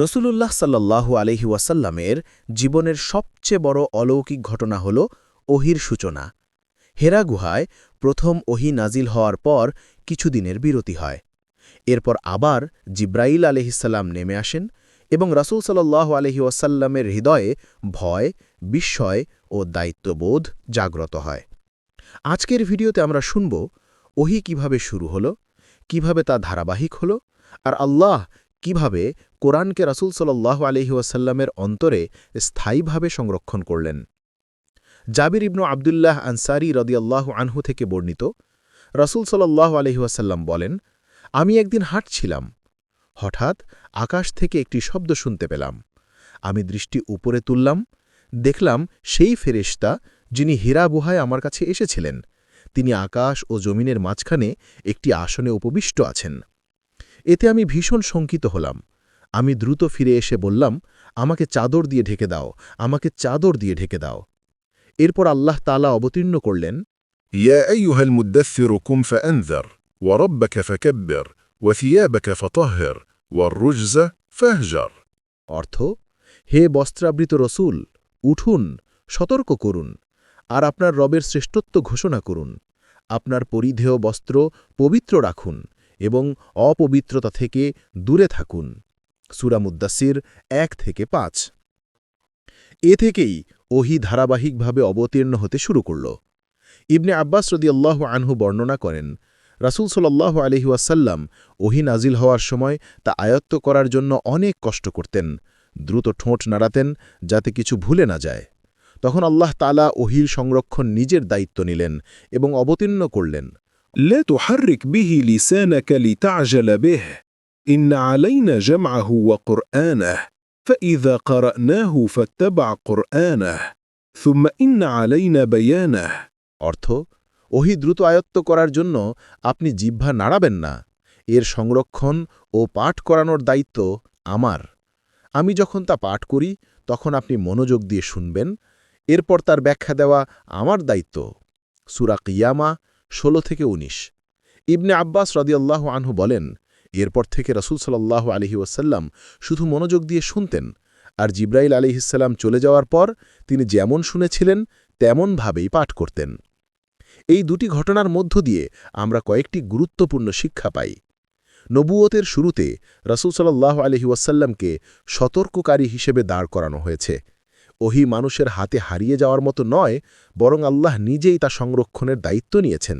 রসুলুল্লাহ সাল্লাল্লাহু আলহি ওয়াসাল্লামের জীবনের সবচেয়ে বড় অলৌকিক ঘটনা হল ওহির সূচনা। হেরা গুহায় প্রথম ওহি নাজিল হওয়ার পর কিছুদিনের বিরতি হয়। এরপর আবার জিব্রাইল আলহিসাল্লাম নেমে আসেন এবং রাসুল সাল্লাহ আলহি ওয়াসাল্লামের হৃদয়ে ভয়, বিস্ময় ও দায়িত্ববোধ জাগ্রত হয়। আজকের ভিডিওতে আমরা শুনব ওহি কীভাবে শুরু হল, কীভাবে তা ধারাবাহিক হল, আর আল্লাহ কীভাবে কোরআনকে রাসুল সাল্লাহ আলহি ওয়াসাল্লামের অন্তরে স্থায়ীভাবে সংরক্ষণ করলেন? জাবির ইবনু আবদুল্লাহ আনসারি রদিয়াল্লাহ আনহু থেকে বর্ণিত, রাসুল সাল্লাহ আলহি ওয়াসাল্লাম বলেন, আমি একদিন হাঁটছিলাম। হঠাৎ আকাশ থেকে একটি শব্দ শুনতে পেলাম। আমি দৃষ্টি উপরে তুললাম, দেখলাম সেই ফেরেশতা যিনি হীরা আমার কাছে এসেছিলেন। তিনি আকাশ ও জমিনের মাঝখানে একটি আসনে উপবিষ্ট আছেন। এতে আমি ভীষণ শঙ্কিত হলাম। আমি দ্রুত ফিরে এসে বললাম আমাকে চাদর দিয়ে ঢেকে দাও আমাকে চাদর দিয়ে ঢেকে দাও। এরপর আল্লাহ তালা অবতীর্ণ করলেন অর্থ হে বস্ত্রাবৃত রসুল উঠুন সতর্ক করুন আর আপনার রবের শ্রেষ্ঠত্ব ঘোষণা করুন। আপনার পরিধেয় বস্ত্র পবিত্র রাখুন। এবং অপবিত্রতা থেকে দূরে থাকুন। সুরামুদ্দাসির এক থেকে পাঁচ। এ থেকেই ওহি ধারাবাহিকভাবে অবতীর্ণ হতে শুরু করল। ইবনে আব্বাস রদিয়াল্লাহ আনহু বর্ণনা করেন, রাসুল সাল্লাহ আলহি ওয়াসাল্লাম ওহি নাজিল হওয়ার সময় তা আয়ত্ত করার জন্য অনেক কষ্ট করতেন, দ্রুত ঠোঁট নাড়াতেন যাতে কিছু ভুলে না যায়। তখন আল্লাহ তালা ওহির সংরক্ষণ নিজের দায়িত্ব নিলেন এবং অবতীর্ণ করলেন। لا تحرك به لسانك لتعجل به إن علينا جمعه وقرآنه فإذا قرأناه فاتبع قرآنه ثم إن علينا بيانه অর্থ ওহি দ্রুত আয়ত্ত করার জন্য আপনি জিহ্বা নাড়াবেন না এর সংরক্ষণ ও পাঠ করানোর দায়িত্ব আমার আমি যখন তা পাঠ করি তখন আপনি মনোযোগ দিয়ে শুনবেন এরপর তার ব্যাখ্যা দেওয়া আমার দায়িত্ব সুরা কিয়ামা ষোলো থেকে ১৯ ইবনে আব্বাস রদিয়াল্লাহ আনহু বলেন, এরপর থেকে রসুল সাল্লাহ আলহি ওয়াসাল্লাম শুধু মনোযোগ দিয়ে শুনতেন, আর জিব্রাইল আলিহিসাল্লাম চলে যাওয়ার পর তিনি যেমন শুনেছিলেন, তেমনভাবেই পাঠ করতেন। এই দুটি ঘটনার মধ্য দিয়ে আমরা কয়েকটি গুরুত্বপূর্ণ শিক্ষা পাই। নবুয়তের শুরুতে রসুল সাল্লাহ আলহি ওয়াসাল্লামকে সতর্ককারী হিসেবে দাঁড় করানো হয়েছে। ওহি মানুষের হাতে হারিয়ে যাওয়ার মতো নয়, বরং আল্লাহ নিজেই তা সংরক্ষণের দায়িত্ব নিয়েছেন।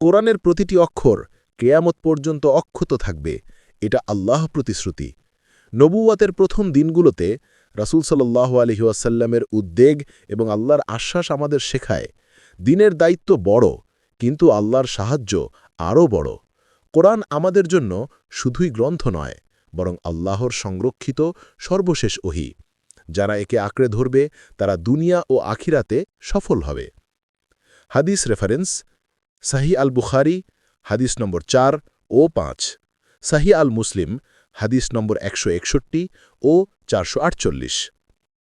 কোরআনের প্রতিটি অক্ষর কেয়ামত পর্যন্ত অক্ষত থাকবে, এটা আল্লাহ প্রতিশ্রুতি। নবুয়াতের প্রথম দিনগুলোতে রাসুল সাল্লাহ আলহিউসাল্লামের উদ্বেগ এবং আল্লাহর আশ্বাস আমাদের শেখায়, দিনের দায়িত্ব বড়, কিন্তু আল্লাহর সাহায্য আরও বড়। কোরআন আমাদের জন্য শুধুই গ্রন্থ নয়, বরং আল্লাহর সংরক্ষিত সর্বশেষ ওহি। যারা একে আঁকড়ে ধরবে, তারা দুনিয়া ও আখিরাতে সফল হবে। হাদিস রেফারেন্স সাহি আল বুখারি হাদিস নম্বর চার ও পাঁচ। সাহি আল মুসলিম হাদিস নম্বর একশো একষট্টি ও চারশো আটচল্লিশ।